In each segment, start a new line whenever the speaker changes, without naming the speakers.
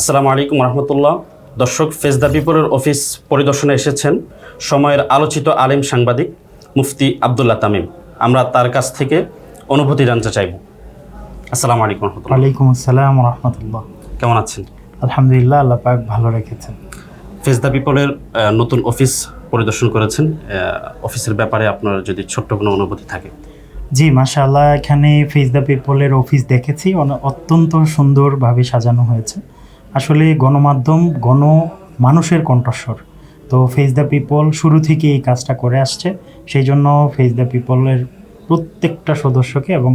আসসালামু আলাইকুম রহমতুল্লাহ। দর্শক ফেজ দ্য পিপলের অফিস পরিদর্শনে এসেছেন সময়ের আলোচিত আলেম সাংবাদিক মুফতি আবদুল্লাহ তামিম। আমরা তার কাছ থেকে অনুভূতি জানতে চাইব। আসসালামু আলাইকুম রহমতুল্লাহ।
ওয়ালাইকুম আসসালাম রহমতুল্লাহ।
কেমন আছেন?
আলহামদুলিল্লাহ আল্লাহ পাক ভালো রেখেছেন।
ফেজ দ্য পিপলের নতুন অফিস পরিদর্শন করেছেন। অফিসের ব্যাপারে আপনার যদি ছোট্ট কোনো অনুভূতি থাকে।
জি মাশাআল্লাহ এখানে ফেস দ্য পিপলের অফিস দেখেছি। অত্যন্ত সুন্দরভাবে সাজানো হয়েছে। আসলে গণমাধ্যম গণ মানুষের কণ্ঠস্বর। তো ফেস দ্য পিপল শুরু থেকে এই কাজটা করে আসছে। সেই জন্য ফেস দ্য পিপলের প্রত্যেকটা সদস্যকে এবং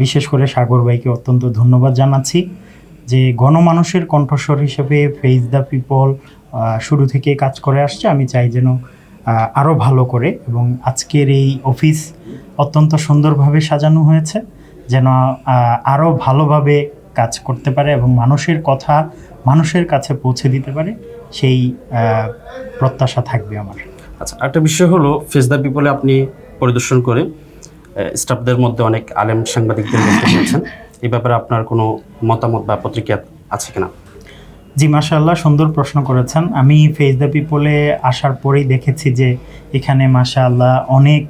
বিশেষ করে সাগর ভাইকে অত্যন্ত ধন্যবাদ জানাচ্ছি যে গণমানুষের কণ্ঠস্বর হিসেবে ফেস দ্য পিপল শুরু থেকে কাজ করে আসছে। আমি চাই যেন আরও ভালো করে এবং আজকের এই অফিস অত্যন্ত সুন্দরভাবে সাজানো হয়েছে। যেন আরও ভালোভাবে কাজ করতে পারে এবং মানুষের কথা মানুষের কাছে পৌঁছে দিতে পারে সেই প্রত্যাশা থাকবে আমার।
আচ্ছা একটা বিষয় হলো ফেজ দ্য পিপলে আপনি পরিদর্শন করে স্টাফদের মধ্যে অনেক আলেম সাংবাদিকদের মধ্যে পেয়েছেন এই ব্যাপারে আপনার কোনো মতামত বা প্রতিক্রিয়া আছে কিনা?
জি মাশাল্লাহ সুন্দর প্রশ্ন করেছেন। আমি ফেস দ্য পিপলে আসার পরেই দেখেছি যে এখানে মাশাআল্লাহ অনেক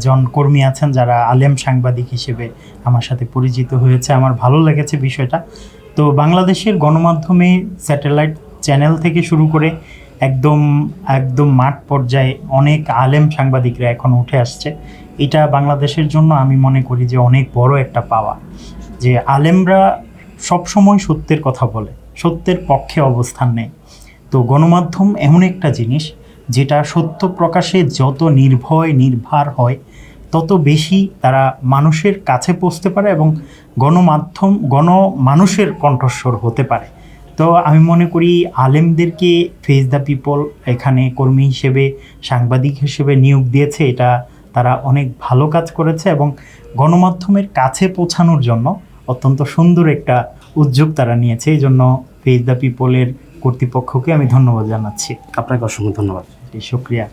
জন কর্মী আছেন যারা আলেম সাংবাদিক হিসেবে আমার সাথে পরিচিত হয়েছে। আমার ভালো লেগেছে বিষয়টা। তো বাংলাদেশের গণমাধ্যমে স্যাটেলাইট চ্যানেল থেকে শুরু করে একদম একদম মাঠ পর্যায়ে অনেক আলেম সাংবাদিকরা এখন উঠে আসছে। এটা বাংলাদেশের জন্য আমি মনে করি যে অনেক বড় একটা পাওয়া। যে আলেমরা সবসময় সত্যের কথা বলে, সত্যের পক্ষে অবস্থান নেয়। তো গণমাধ্যম এমন একটা জিনিস যেটা সত্য প্রকাশে যত নির্ভয়, নির্ভার হয়, তত বেশি তারা মানুষের কাছে পৌঁছতে পারে এবং গণমাধ্যম গণ মানুষের কণ্ঠস্বর হতে পারে। তো আমি মনে করি আলেমদেরকে ফেস দ্য পিপল এখানে কর্মী হিসেবে, সাংবাদিক হিসেবে নিয়োগ দিয়েছে, এটা তারা অনেক ভালো কাজ করেছে এবং গণমাধ্যমের কাছে পৌঁছানোর জন্য অত্যন্ত সুন্দর একটা উদ্যোগ তারা নিয়েছে। এই জন্য ফেস দ্য পিপলের কর্তৃপক্ষকে আমি ধন্যবাদ জানাচ্ছি।
আপনাকে অসংখ্য ধন্যবাদ।
শুক্রিয়া।